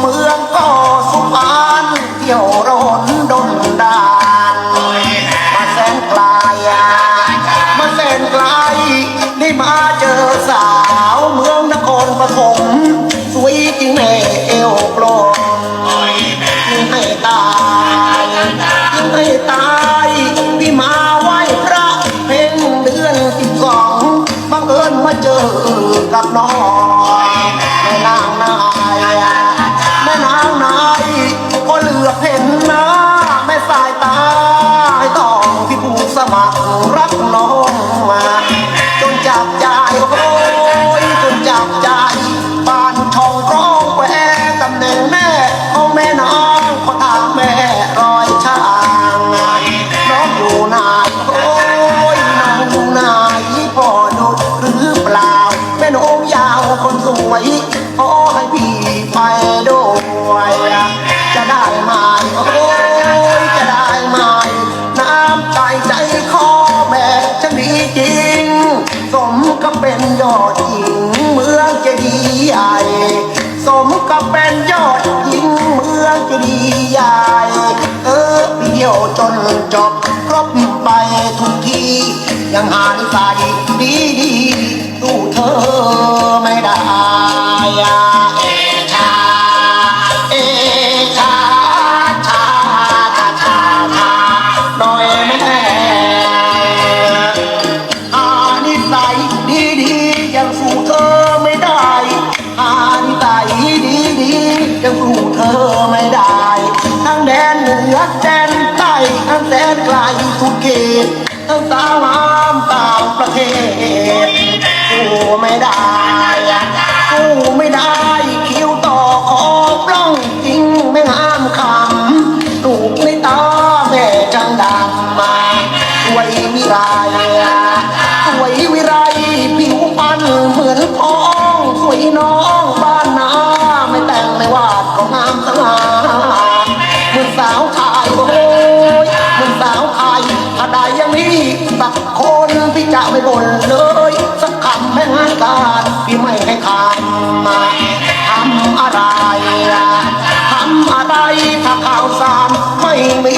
เมืองก็ แม่นองยาวคนสวยขอให้พี่ไปด้วยจะได้ไหมโอ้ยจะได้ไหมน้ำใจใจคอแม่ฉันดีจริง สมกับเป็นยอดหญิงเมืองเจดีใหญ่ สมกับเป็นยอดหญิงเมืองเจดีใหญ่ เออเที่ยวจนจบครบไปทุกทียังหานิสัยดีดี ยังสู้เธอไม่ได้ ทั้งแดนเหนือแดนใต้ทั้งแดนไกลทุกเขตทั้งสาวามต่างประเทศสู้ไม่ได้สู้ไม่ได้คิวต่อขอปล้องจริงไม่งามคำลูกในตาแม่จังดำมาสวยวิไรสวยวิไรผิวพรรณเหมือนพ้องสวยน้อง พี่จะไม่บ่นเลย สักคำแม่งานการพี่ไม่ให้คำมาทำอะไรทำอะไรถ้าข่าวสารไม่มี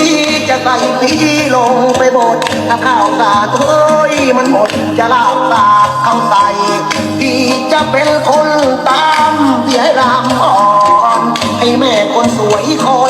จะใส่พี่ลงไปบดถ้าข่าวสารเอ้ยมันหมดจะลาบตากเข้าใส่พี่จะเป็นคนตามที่ให้รำอ่อนให้แม่คนสวยคอย